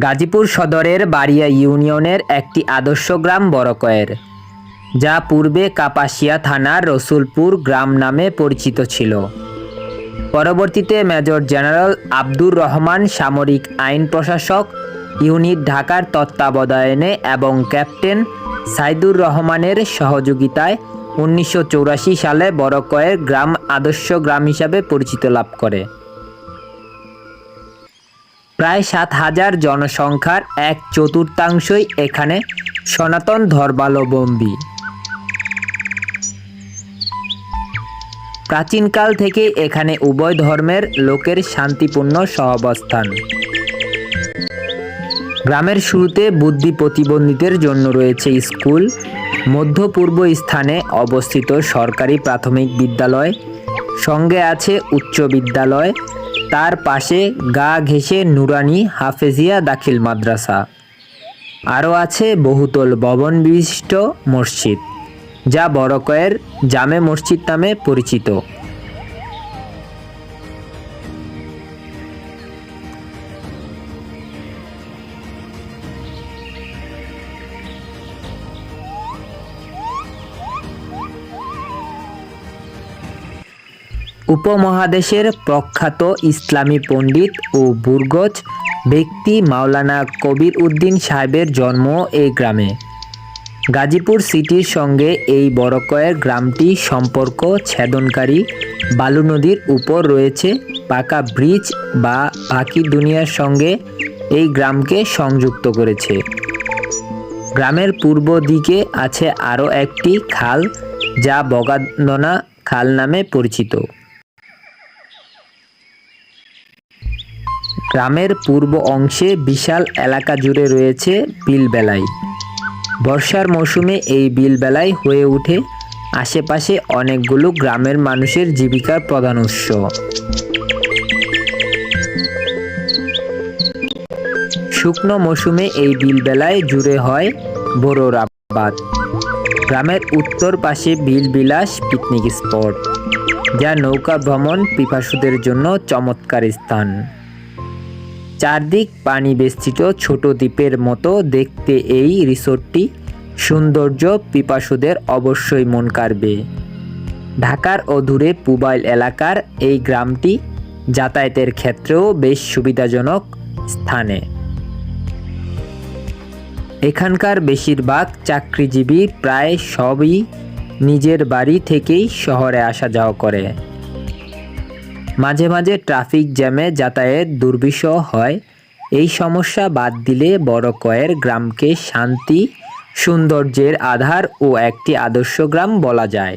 গাজীপুর সদরের বাড়িয়া ইউনিয়নের একটি আদর্শ গ্রাম বড়কয়ের, যা পূর্বে কাপাসিয়া থানার রসুলপুর গ্রাম নামে পরিচিত ছিল। পরবর্তীতে মেজর জেনারেল আব্দুর রহমান সামরিক আইন প্রশাসক, ইউনিট ঢাকার তত্ত্বাবধানে এবং ক্যাপ্টেন সাইদুর রহমানের সহযোগিতায় উনিশশো সালে বড়কয়ের গ্রাম আদর্শ গ্রাম হিসাবে পরিচিত লাভ করে। প্রায় সাত হাজার জনসংখ্যার এক চতুর্থাংশই এখানে সনাতন ধর্মাবলম্বী। প্রাচীনকাল থেকে এখানে উভয় ধর্মের লোকের শান্তিপূর্ণ সহাবস্থান। গ্রামের শুরুতে বুদ্ধি প্রতিবন্ধীদের জন্য রয়েছে স্কুল, মধ্য পূর্ব স্থানে অবস্থিত সরকারি প্রাথমিক বিদ্যালয়, সঙ্গে আছে উচ্চ বিদ্যালয় তার পাশে গা ঘেঁষে নুরানি হাফেজিয়া দাখিল মাদ্রাসা। আরও আছে বহুতল ভবন বিশিষ্ট মসজিদ, যা বড়কয়ের জামে মসজিদ নামে পরিচিত। উপমহাদেশের প্রখ্যাত ইসলামী পণ্ডিত ও বুর্গজ ব্যক্তি মাওলানা কবির উদ্দিন সাহেবের জন্ম এই গ্রামে। গাজীপুর সিটির সঙ্গে এই বড়কয়ের গ্রামটি সম্পর্ক ছেদনকারী। বালু নদীর উপর রয়েছে পাকা ব্রিজ বা বাকি দুনিয়ার সঙ্গে এই গ্রামকে সংযুক্ত করেছে। গ্রামের পূর্ব দিকে আছে আরও একটি খাল, যা বগাদনা খাল নামে পরিচিত। গ্রামের পূর্ব অংশে বিশাল এলাকা জুড়ে রয়েছে বিলবেলাই। বর্ষার মৌসুমে এই বিলবেলাই হয়ে ওঠে। আশেপাশে অনেকগুলো গ্রামের মানুষের জীবিকার প্রধান উৎস। শুকনো মৌসুমে এই বিলবেলায় জুড়ে হয় বোরোর আবাদ। গ্রামের উত্তর পাশে বিল বিলাস পিকনিক স্পট, যা নৌকা ভ্রমণ পিপাসুদের জন্য চমৎকার স্থান। চারদিক পানি বেষ্টিত ছোট দ্বীপের মতো দেখতে এই রিসোর্টটি সৌন্দর্য পিপাসুদের অবশ্যই মন কাড়বে। ঢাকার অদূরে পুবাইল এলাকার এই গ্রামটি যাতায়াতের ক্ষেত্রেও বেশ সুবিধাজনক স্থানে। এখানকার বেশিরভাগ চাকরিজীবী প্রায় সবই নিজের বাড়ি থেকেই শহরে আসা যাওয়া করে। মাঝে মাঝে ট্রাফিক জ্যামে যাতায়াত দুর্বিষহ হয়। এই সমস্যা বাদ দিলে বড় কয়ের গ্রামকে শান্তি, সৌন্দর্যের আধার ও একটি আদর্শ গ্রাম বলা যায়।